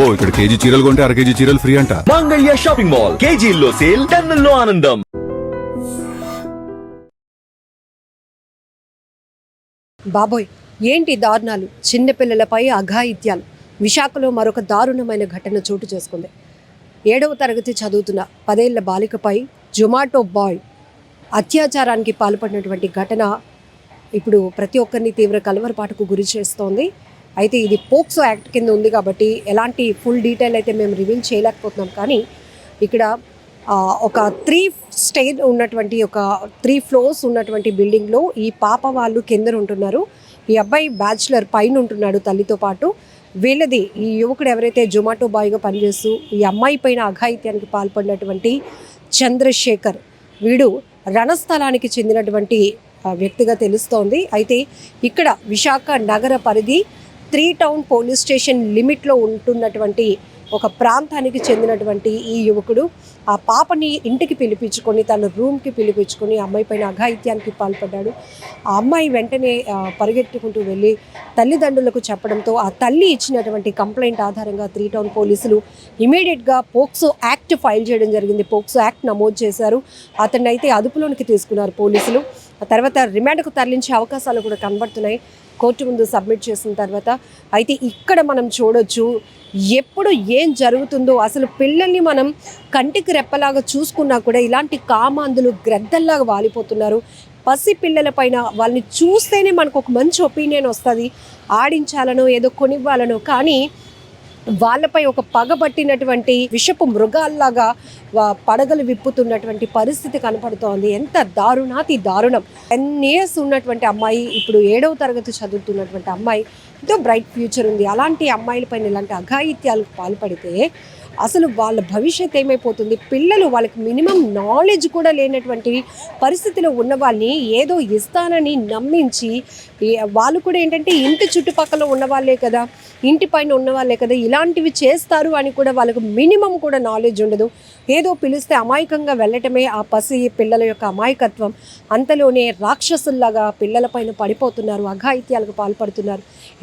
అబ్బో ఇక్కడ కేజీ చీరలు కొంటే అర కేజీ చీరలు ఫ్రీ అంట. మంగళ్య షాపింగ్ మాల్ కేజీల్లో సేల్ టన్నుల్లో ఆనందం. బాబోయ్ ఏంటి దారుణాలు? చిన్నపిల్లలపై అఘాయిత్యాలు. విశాఖలో మరొక దారుణమైన ఘటన చోటు చేసుకుంది. ఏడవ తరగతి చదువుతున్న పదేళ్ళ బాలికపై జొమాటో బాయ్ అత్యాచారానికి పాల్పడినటువంటి ఘటన ఇప్పుడు ప్రతి ఒక్కరిని తీవ్ర కలవరపాటుకు గురి చేస్తోంది. అయితే ఇది పోక్సో యాక్ట్ కింద ఉంది కాబట్టి ఎలాంటి ఫుల్ డీటెయిల్ అయితే మేము రివీల్ చేయలేకపోతున్నాం. కానీ ఇక్కడ ఒక త్రీ స్టేజ్ ఉన్నటువంటి ఒక త్రీ ఫ్లోర్స్ ఉన్నటువంటి బిల్డింగ్లో ఈ పాప వాళ్ళు కింద ఉంటున్నారు. ఈ అబ్బాయి బ్యాచులర్ పైన ఉంటున్నాడు తల్లితో పాటు. వీళ్ళది ఈ యువకుడు ఎవరైతే జొమాటో బాయ్గా పనిచేస్తూ ఈ అమ్మాయి పైన అఘాయిత్యానికి పాల్పడినటువంటి చంద్రశేఖర్. వీడు రణస్థలానికి చెందినటువంటి వ్యక్తిగా తెలుస్తోంది. అయితే ఇక్కడ విశాఖ నగర పరిధి త్రీ టౌన్ పోలీస్ స్టేషన్ లిమిట్లో ఉంటున్నటువంటి ఒక ప్రాంతానికి చెందినటువంటి ఈ యువకుడు ఆ పాపని ఇంటికి పిలిపించుకొని తన రూమ్కి పిలిపించుకొని అమ్మాయి పైన అఘాయిత్యానికి పాల్పడ్డాడు. ఆ అమ్మాయి వెంటనే పరిగెట్టుకుంటూ వెళ్ళి తల్లిదండ్రులకు చెప్పడంతో ఆ తల్లి ఇచ్చినటువంటి కంప్లైంట్ ఆధారంగా త్రీ టౌన్ పోలీసులు ఇమీడియట్గా పోక్సో యాక్ట్ ఫైల్ చేయడం జరిగింది. పోక్సో యాక్ట్ నమోదు చేశారు. అతన్ని అయితే అదుపులోనికి తీసుకున్నారు పోలీసులు. ఆ తర్వాత రిమాండ్కు తరలించే అవకాశాలు కూడా కనబడుతున్నాయి. కోర్టు ముందు సబ్మిట్ చేసిన తర్వాత అయితే ఇక్కడ మనం చూడొచ్చు ఎప్పుడు ఏం జరుగుతుందో అసలు పిల్లల్ని మనం కంటికి రెప్పలాగా చూసుకున్నా కూడా ఇలాంటి కామాందులు గ్రద్దల్లాగా వాలిపోతున్నారు. పసి పిల్లల పైన వాళ్ళని చూస్తేనే మనకు ఒక మంచి ఒపీనియన్ వస్తుంది. ఆడించాలనో ఏదో కొనివ్వాలనో కానీ వాళ్ళపై ఒక పగబట్టినటువంటి విషపు మృగాల్లాగా వా- పడగలు విప్పుతున్నటువంటి పరిస్థితి కనపడుతోంది. ఎంత దారుణాతి దారుణం. టెన్ ఇయర్స్ ఉన్నటువంటి అమ్మాయి ఇప్పుడు ఏడవ తరగతి చదువుతున్నటువంటి అమ్మాయి ఎంతో బ్రైట్ ఫ్యూచర్ ఉంది. అలాంటి అమ్మాయిలపైన ఇలాంటి అఘాయిత్యాలకు పాల్పడితే అసలు వాళ్ళ భవిష్యత్ ఏమైపోతుంది? పిల్లలు వాళ్ళకి మినిమం నాలెడ్జ్ కూడా లేనటువంటి పరిస్థితిలో ఉన్న వాళ్ళని ఏదో ఇస్తానని నమ్మించి వాళ్ళు కూడా ఏంటంటే ఇంటి చుట్టుపక్కల ఉన్న వాళ్ళే కదా ఇంటి పైన ఉన్న వాళ్ళే కదా ఇలాంటివి చేస్తారు అని కూడా వాళ్ళకు మినిమం కూడా నాలెడ్జ్ ఉండదు. ఏదో పిలిస్తే అమాయకంగా వెళ్ళటమే ఆ పసి పిల్లల యొక్క అమాయకత్వం. అంతలోనే రాక్షసుల్లాగా పిల్లలపైన పడిపోతున్నారు అఘాయిత్యాలకు పాల్పడుతున్నారు.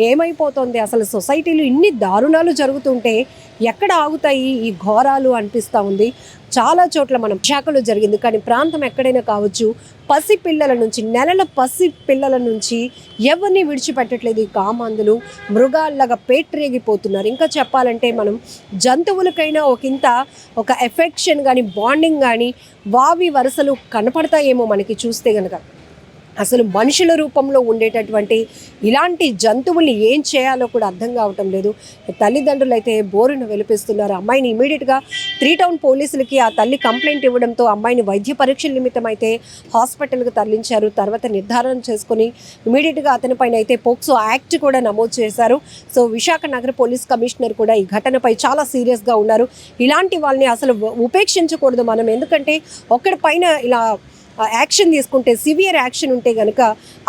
ఏమైపోతుంది? అసలు సొసైటీలో ఇన్ని దారుణాలు జరుగుతుంటే ఎక్కడ ఆగుతాయి ఈ ఘోరాలు అనిపిస్తూ ఉంది. చాలా చోట్ల మనం శాఖలో జరిగింది. కానీ ప్రాంతం ఎక్కడైనా కావచ్చు పసి పిల్లల నుంచి నెలల పసి పిల్లల నుంచి ఎవరిని విడిచిపెట్టట్లేదు ఈ కామాందులు మృగాల్లాగా పేట్రేగిపోతున్నారు. ఇంకా చెప్పాలంటే మనం జంతువులకైనా ఒకంత ఒక ఎఫెక్షన్ కానీ బాండింగ్ కానీ వావి వరుసలు కనపడతాయేమో మనకి చూస్తే కనుక అసలు మనుషుల రూపంలో ఉండేటటువంటి ఇలాంటి జంతువుల్ని ఏం చేయాలో కూడా అర్థం కావటం లేదు. తల్లిదండ్రులు అయితే బోరును వెలిపిస్తున్నారు. అమ్మాయిని ఇమీడియట్గా త్రీ టౌన్ పోలీసులకి ఆ తల్లి కంప్లైంట్ ఇవ్వడంతో అమ్మాయిని వైద్య పరీక్షల నిమిత్తం అయితే హాస్పిటల్కి తరలించారు. తర్వాత నిర్ధారణ చేసుకుని ఇమీడియట్గా అతనిపైన అయితే పోక్సో యాక్ట్ కూడా నమోదు చేశారు. సో విశాఖ నగర పోలీస్ కమిషనర్ కూడా ఈ ఘటనపై చాలా సీరియస్గా ఉన్నారు. ఇలాంటి వాళ్ళని అసలు ఉపేక్షించకూడదు మనం. ఎందుకంటే ఒక్కడి పైన ఇలా యాక్షన్ తీసుకుంటే సివియర్ యాక్షన్ ఉంటే కనుక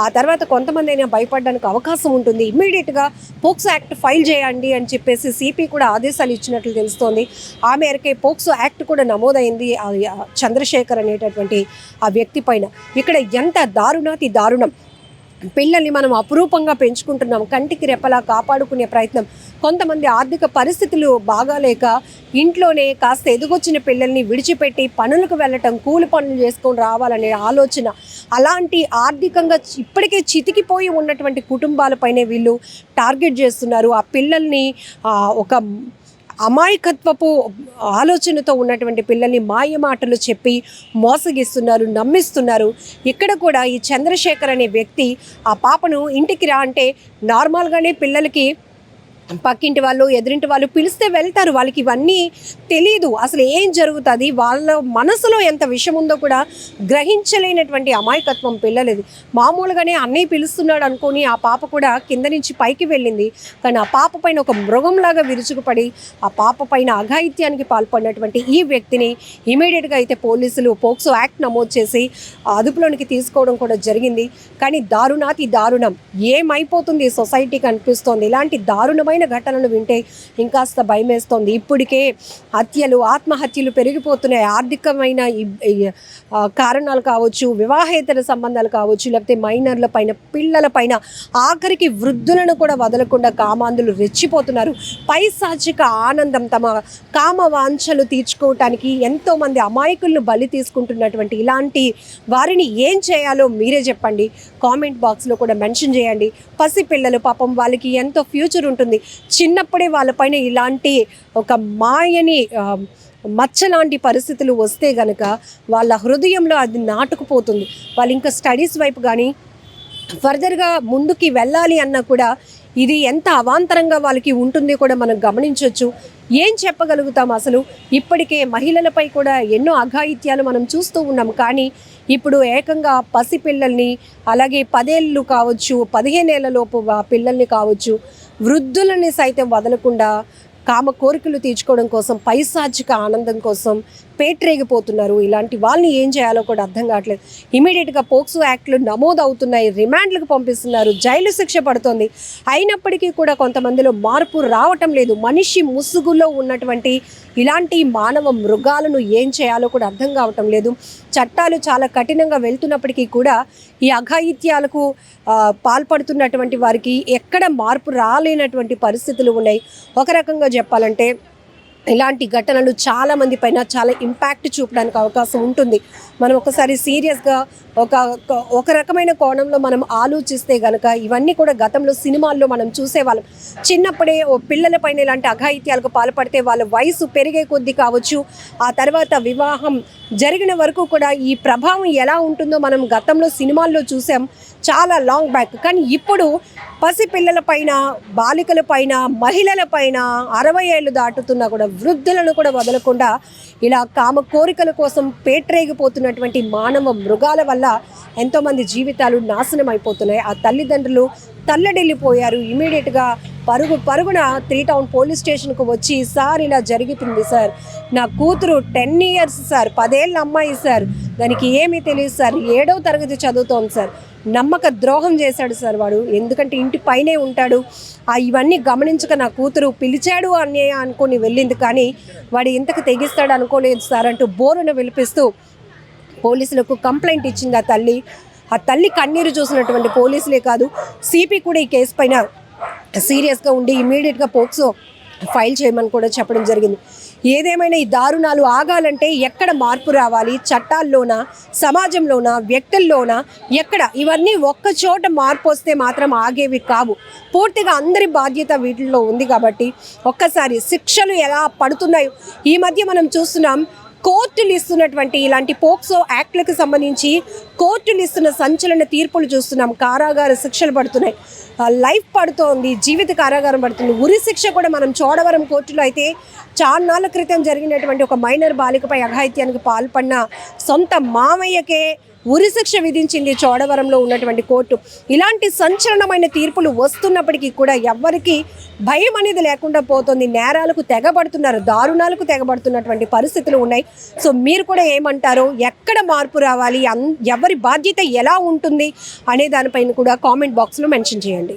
ఆ తర్వాత కొంతమంది అయినా భయపడడానికి అవకాశం ఉంటుంది. ఇమ్మీడియట్గా పోక్సో యాక్ట్ ఫైల్ చేయండి అని చెప్పేసి సిపి కూడా ఆదేశాలు ఇచ్చినట్లు తెలుస్తోంది. ఆ మేరకే పోక్సో యాక్ట్ కూడా నమోదైంది. ఆ చంద్రశేఖర్ అనేటటువంటి ఆ వ్యక్తి పైన. ఇక్కడ ఎంత దారుణాతి దారుణం. పిల్లల్ని మనం అపురూపంగా పెంచుకుంటున్నాం. కంటికి రెప్పలా కాపాడుకునే ప్రయత్నం. కొంతమంది ఆర్థిక పరిస్థితులు బాగాలేక ఇంట్లోనే కాస్త ఎదుగొచ్చిన పిల్లల్ని విడిచిపెట్టి పనులకు వెళ్ళటం కూలి పనులు చేసుకొని రావాలనే ఆలోచన. అలాంటి ఆర్థికంగా ఇప్పటికే చితికిపోయి ఉన్నటువంటి కుటుంబాలపైనే వీళ్ళు టార్గెట్ చేస్తున్నారు. ఆ పిల్లల్ని ఒక అమాయకత్వపు ఆలోచనతో ఉన్నటువంటి పిల్లల్ని మాయ మాటలు చెప్పి మోసగిస్తున్నారు నమ్మిస్తున్నారు. ఇక్కడ కూడా ఈ చంద్రశేఖర్ అనే వ్యక్తి ఆ పాపను ఇంటికి రా అంటే నార్మల్గానే పిల్లలకి పక్కింటి వాళ్ళు ఎదురింటి వాళ్ళు పిలిస్తే వెళ్తారు. వాళ్ళకి ఇవన్నీ తెలియదు అసలు ఏం జరుగుతుంది? వాళ్ళ మనసులో ఎంత విషయం ఉందో కూడా గ్రహించలేనటువంటి అమాయకత్వం పిల్లలది. మామూలుగానే అన్నయ్య పిలుస్తున్నాడు అనుకొని ఆ పాప కూడా కింద నుంచి పైకి వెళ్ళింది. కానీ ఆ పాప పైన ఒక మృగంలాగా విరుచుకుపడి ఆ పాప పైన అఘాయిత్యానికి పాల్పడినటువంటి ఈ వ్యక్తిని ఇమీడియట్గా అయితే పోలీసులు పోక్సో యాక్ట్ నమోదు చేసి ఆ అదుపులోనికి తీసుకోవడం కూడా జరిగింది. కానీ దారుణాతి దారుణం. ఏమైపోతుంది సొసైటీకి అనిపిస్తోంది? ఇలాంటి దారుణమైన దారుణమైన ఘటనలు వింటే ఇంకాస్త భయమేస్తోంది. ఇప్పటికే హత్యలు ఆత్మహత్యలు పెరిగిపోతున్నాయి. ఆర్థికమైన కారణాలు కావచ్చు వివాహేతర సంబంధాలు కావచ్చు లేకపోతే మైనర్ల పైన పిల్లల పైన ఆఖరికి వృద్ధులను కూడా వదలకుండా కామాంధులు రెచ్చిపోతున్నారు. పైశాచిక ఆనందం తమ కామ వాంఛలు తీర్చుకోవటానికి ఎంతోమంది అమాయకులను బలి తీసుకుంటున్నటువంటి ఇలాంటి వారిని ఏం చేయాలో మీరే చెప్పండి. కామెంట్ బాక్స్లో కూడా మెన్షన్ చేయండి. పసిపిల్లలు పాపం వాళ్ళకి ఎంతో ఫ్యూచర్ ఉంటుంది. చిన్నప్పుడే వాళ్ళపైన ఇలాంటి ఒక మాయని మచ్చ లాంటి పరిస్థితులు వస్తే గనక వాళ్ళ హృదయంలో అది నాటుకుపోతుంది. వాళ్ళు ఇంకా స్టడీస్ వైపు కానీ ఫర్దర్గా ముందుకి వెళ్ళాలి అన్నా కూడా ఇది ఎంత అవాంతరంగా వాళ్ళకి ఉంటుంది కూడా మనం గమనించవచ్చు ఏం చెప్పగలుగుతాం అసలు? ఇప్పటికే మహిళలపై కూడా ఎన్నో అఘాయిత్యాలు మనం చూస్తూ ఉన్నాం. కానీ ఇప్పుడు ఏకంగా పసిపిల్లల్ని అలాగే పదేళ్ళు కావచ్చు పదిహేనేళ్ళలోపు పిల్లల్ని కావచ్చు వృద్ధులని సైతం వదలకుండా కామ కోరికలు తీర్చుకోవడం కోసం పైశాచిక ఆనందం కోసం పేట్రేగిపోతున్నారు. ఇలాంటి వాళ్ళని ఏం చేయాలో కూడా అర్థం కావట్లేదు. ఇమీడియట్గా పోక్సో యాక్ట్లు నమోదు అవుతున్నాయి రిమాండ్లకు పంపిస్తున్నారు. జైలు శిక్ష పడుతోంది. అయినప్పటికీ కూడా కొంతమందిలో మార్పు రావటం లేదు. మనిషి ముసుగులో ఉన్నటువంటి ఇలాంటి మానవ మృగాలను ఏం చేయాలో కూడా అర్థం కావటం లేదు. చట్టాలు చాలా కఠినంగా వెళ్తున్నప్పటికీ కూడా ఈ అఘాయిత్యాలకు పాల్పడుతున్నటువంటి వారికి ఎక్కడ మార్పు రాలేనటువంటి పరిస్థితులు ఉన్నాయి. ఒక రకంగా చెప్పాలంటే ఇలాంటి ఘటనలు చాలా మంది పైన చాలా ఇంపాక్ట్ చూపడానికి అవకాశం ఉంటుంది. మనం ఒకసారి సీరియస్గా ఒక ఒక- రకమైన కోణంలో మనం ఆలోచిస్తే గనక ఇవన్నీ కూడా గతంలో సినిమాల్లో మనం చూసేవాళ్ళం. చిన్నప్పుడే ఓ పిల్లల పైన ఇలాంటి అఘాయిత్యాలకు పాల్పడితే వాళ్ళ వయసు పెరిగే కొద్దీ కావచ్చు ఆ తర్వాత వివాహం జరిగిన వరకు కూడా ఈ ప్రభావం ఎలా ఉంటుందో మనం గతంలో సినిమాల్లో చూసాం. చాలా లాంగ్ బ్యాక్. కానీ ఇప్పుడు పసిపిల్లల పైన బాలికల పైన మహిళల పైన అరవై ఏళ్ళు దాటుతున్నా కూడా వృద్ధులను కూడా వదలకుండా ఇలా కామ కోరికల కోసం పేట్రేగిపోతున్నటువంటి మానవ మృగాల వల్ల ఎంతోమంది జీవితాలు నాశనం అయిపోతున్నాయి ఆ తల్లిదండ్రులు తల్లడిల్లిపోయారు. ఇమీడియట్గా పరుగు పరుగున త్రీ టౌన్ పోలీస్ స్టేషన్కు వచ్చి సార్ ఇలా జరుగుతుంది సార్. నా కూతురు టెన్ ఇయర్స్ సార్. పదేళ్ళ అమ్మాయి సార్. దానికి ఏమీ తెలియదు సార్. ఏడవ తరగతి చదువుతోంది సార్. నమ్మక ద్రోహం చేశాడు సార్ వాడు. ఎందుకంటే ఇంటి పైనే ఉంటాడు. ఆ ఇవన్నీ గమనించక నా కూతురు పిలిచాడు అనే అనుకొని వెళ్ళింది కానీ వాడు ఇంతకు తెగిస్తాడు అనుకోలేదు సార్ అంటూ బోరున విలిపిస్తూ పోలీసులకు కంప్లైంట్ ఇచ్చింది ఆ తల్లి. ఆ తల్లి కన్నీరు చూసినటువంటి పోలీసులే కాదు సిపి కూడా ఈ కేసు పైన సీరియస్గా ఉండి ఇమీడియట్గా పోక్సో ఫైల్ చేయమని కూడా చెప్పడం జరిగింది. ఏదేమైనా ఈ దారుణాలు ఆగాలంటే ఎక్కడ మార్పు రావాలి? చట్టాల్లోన? సమాజంలోనా? వ్యక్తుల్లోన? ఎక్కడ? ఇవన్నీ ఒక్క చోట మార్పు వస్తే మాత్రం ఆగేవి కావు. పూర్తిగా అందరి బాధ్యత వీటిల్లో ఉంది కాబట్టి ఒక్కసారి శిక్షలు ఎలా పడుతున్నాయో ఈ మధ్య మనం చూస్తున్నాం. కోర్టులు ఇస్తున్నటువంటి ఇలాంటి పోక్సో యాక్ట్లకు సంబంధించి కోర్టులు ఇస్తున్న సంచలన తీర్పులు చూస్తున్నాం. కారాగార శిక్షలు పడుతున్నాయి. లైఫ్ పడుతోంది. జీవిత కారాగారం పడుతుంది. ఉరి శిక్ష కూడా మనం చోడవరం కోర్టులో అయితే చాన్నాళ్ళ క్రితం జరిగినటువంటి ఒక మైనర్ బాలికపై అఘాయిత్యానికి పాల్పడిన సొంత మామయ్యకే ఉరి శిక్ష విధించింది చోడవరంలో ఉన్నటువంటి కోర్టు. ఇలాంటి సంచలనమైన తీర్పులు వస్తున్నప్పటికీ కూడా ఎవ్వరికి భయం అనేది లేకుండా పోతుంది. నేరాలకు తెగబడుతున్నారు దారుణాలకు తెగబడుతున్నటువంటి పరిస్థితులు ఉన్నాయి. సో మీరు కూడా ఏమంటారు ఎక్కడ మార్పు రావాలి ఎవరి బాధ్యత ఎలా ఉంటుంది అనే దానిపైన కూడా కామెంట్ బాక్స్లో మెన్షన్ చేయండి.